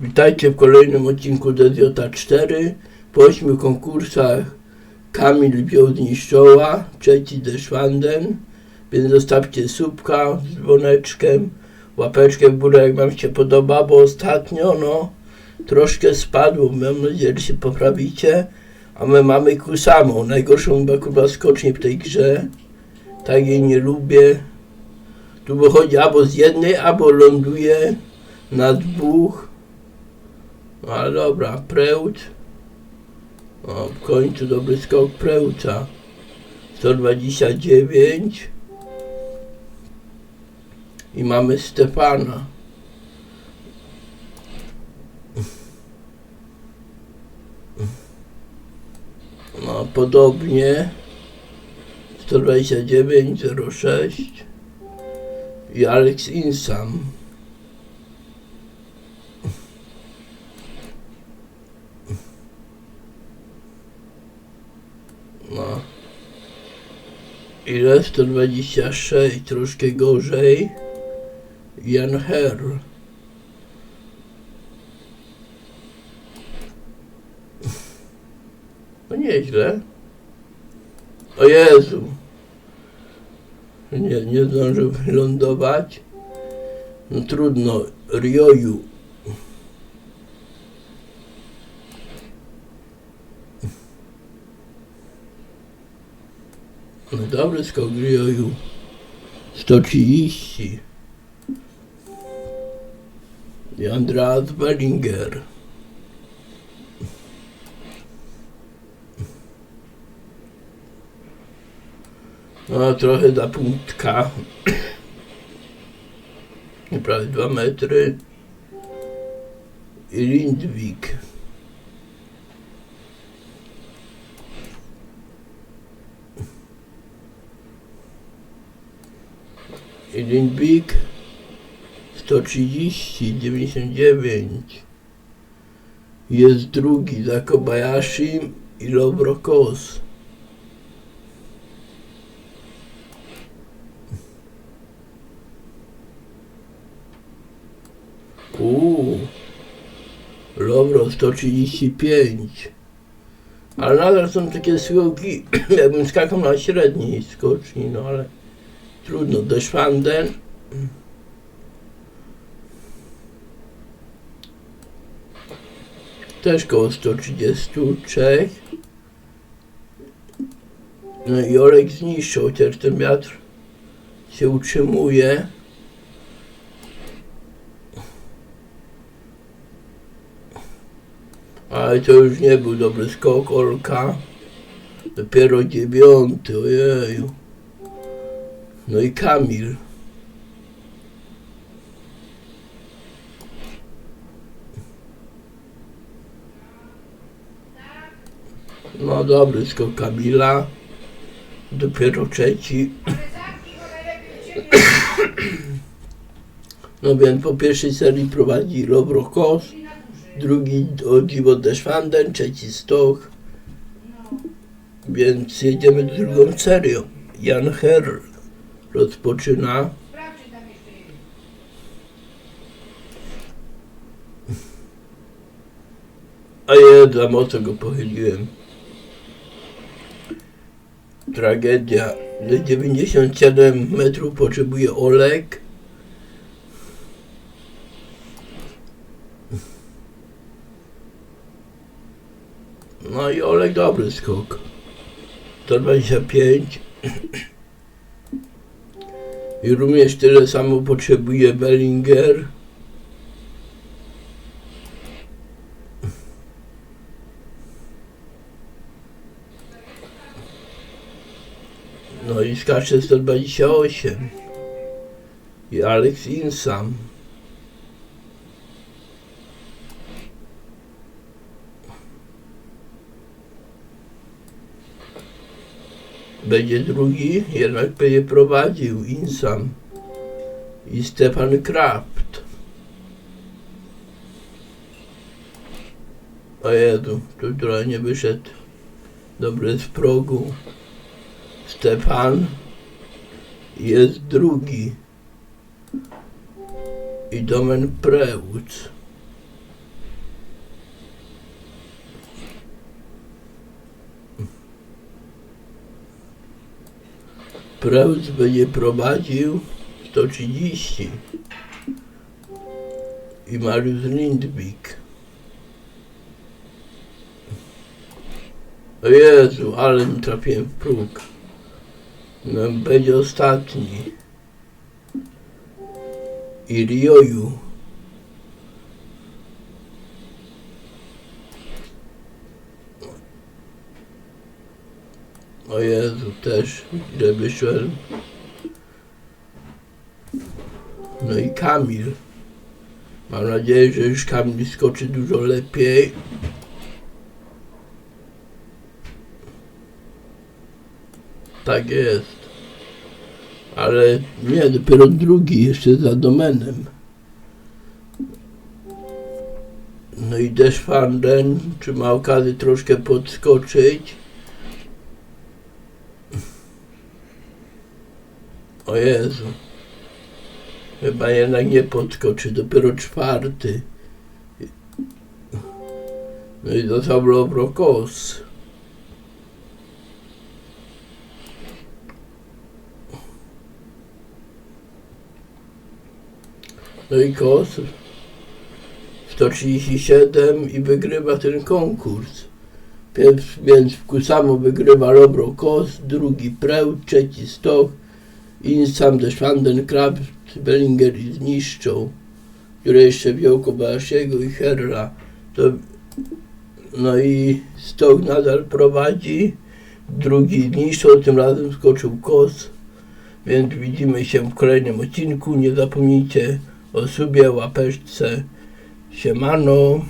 Witajcie w kolejnym odcinku DJ4. Po ośmiu konkursach Kamil wziął zniszczoła, trzeci Deszwanden, więc zostawcie subka z dzwoneczkiem, łapeczkę w górę jak wam się podoba, bo ostatnio no troszkę spadło, mam nadzieję, że się poprawicie, a my mamy kusamą, najgorszą chyba skocznię w tej grze, tak jej nie lubię, tu wychodzi albo z jednej, albo ląduje na dwóch, ale dobra, Prełc. O, w końcu dobry skok Prełca. 129. I mamy Stefana. No, podobnie. 129, 06. I Alex Insam. No. Ile? 126, troszkę gorzej. Jan Herr. No nieźle. O Jezu. Nie, nie zdążył wylądować. No trudno. Rioju. Dobry skok Rioju. 130. I Andreas Bellinger. No trochę za punktka. Prawie dwa metry. I Lindwik. Lindwik 130, 99. Jest drugi za Kobayashi i Lobrokos. Uuu, Lobro 135. Ale nadal są takie skoki, jakbym skakał na średniej skoczni, no ale trudno. Deszwanden. Też koło 133. No i Olek zniszczył, chociaż ten wiatr się utrzymuje. Ale to już nie był dobry skok Olka. Dopiero dziewiąty, ojeju. No i Kamil. No dobry skok Kamila. Dopiero trzeci. No więc po pierwszej serii prowadzi Lobrokos, drugi o dziwo Deszwanden, trzeci Stoch. Więc jedziemy drugą serią. Jan Herr rozpoczyna. A ja za mocno go pochyliłem. Tragedia. Na 97 metrów potrzebuje Olek. No i Olek dobry skok. 125. I również tyle samo potrzebuje Bellinger. No i skacze 128. I Alex Insam. Będzie drugi, jednak będzie prowadził Insam. I Stefan Kraft. O Jezu, tu trochę nie wyszedł. Dobry z progu. Stefan jest drugi i Domen Prełc. Preus będzie prowadził 130 i Mariusz Lindwik. O Jezu, ale mi trafiłem w próg. No, będzie ostatni. I Rioju. O Jezu, też źle wyszłem. No i Kamil. Mam nadzieję, że już Kamil skoczy dużo lepiej. Tak jest. Ale nie, dopiero drugi jeszcze za domenem. No i Desfanden, czy ma okazję troszkę podskoczyć? O Jezu. Chyba jednak nie podskoczy, dopiero czwarty. No i dostał Lobrokos. No i Kos 137 i wygrywa ten konkurs. Więc, więc w Kusamo wygrywa Robro Kos, drugi Preł, trzeci Stoch i sam też Vandenkraft, Bellinger i zniszczą, które jeszcze wziął Kobalasiego i Herra. To, no i Stoch nadal prowadzi, drugi zniszczą, tym razem skoczył Kos. Więc widzimy się w kolejnym odcinku. Nie zapomnijcie o subie, łapeczce. Siemano.